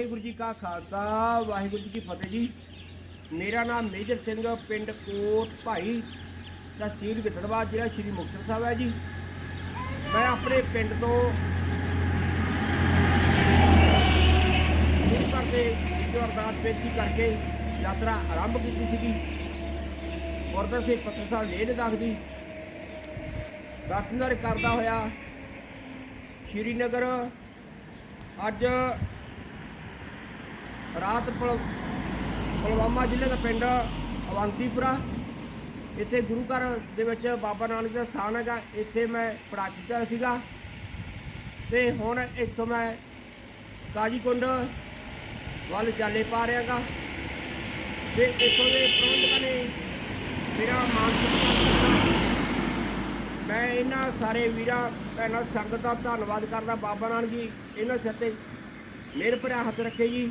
ਵਾਹਿਗੁਰੂ ਜੀ ਕਾ ਖਾਲਸਾ, ਵਾਹਿਗੁਰੂ ਜੀ ਕੀ ਫਤਿਹ ਜੀ। ਮੇਰਾ ਨਾਮ ਮੇਜਰ ਸਿੰਘ, ਪਿੰਡ ਕੋਟ ਭਾਈ ਤਹਿਸੀਲ ਗਿੱਦੜਵਾ ਜ਼ਿਲ੍ਹਾ ਸ਼੍ਰੀ ਮੁਕਤਸਰ ਸਾਹਿਬ ਹੈ ਜੀ। ਮੈਂ ਆਪਣੇ ਪਿੰਡ ਤੋਂ ਗੁਰੂ ਘਰ ਦੇ ਵਿੱਚ ਅਰਦਾਸ ਬੇਨਤੀ ਕਰਕੇ ਯਾਤਰਾ ਆਰੰਭ ਕੀਤੀ ਸੀਗੀ। ਗੁਰਦੁਆਰਾ ਸੇ ਪੱਤਰ ਸਾਹਿਬ ਲੇਹ ਲਦਾਖ ਦੀ ਦਰਸ਼ਨਦਾਰ ਕਰਦਾ ਹੋਇਆ। ਸ਼੍ਰੀਨਗਰ ਅੱਜ ਰਾਤ ਪੁਲ- ਪੁਲਵਾਮਾ ਜ਼ਿਲ੍ਹੇ ਦਾ ਪਿੰਡ ਅਵੰਤੀਪੁਰਾ। ਇੱਥੇ ਗੁਰੂ ਘਰ ਦੇ ਵਿੱਚ ਬਾਬਾ ਨਾਨਕ ਦਾ ਸਥਾਨ ਹੈਗਾ। ਇੱਥੇ ਮੈਂ ਪੜਾ ਕੀਤਾ ਸੀਗਾ। ਤੇ ਹੁਣ ਇੱਥੋਂ ਮੈਂ ਕਾਜੀਕੁੰਡ ਵੱਲ ਚਾਲੇ ਪਾ ਰਿਹਾਗਾ ਤੇ ਇੱਥੋਂ ਦੇ ਪ੍ਰਬੰਧਕਾਂ ਨੇ ਮੇਰਾ ਮਾਨ ਮੈਂ ਇਹਨਾਂ ਸਾਰੇ ਵੀਰਾਂ, ਭੈਣਾਂ, ਸੰਗਤ ਦਾ ਧੰਨਵਾਦ ਕਰਦਾ। ਬਾਬਾ ਨਾਨਕ ਜੀ, ਇਹਨਾਂ ਸਿਰ ਤੇ ਮਿਹਰ ਭਰਿਆ ਹੱਥ ਰੱਖੇ ਜੀ।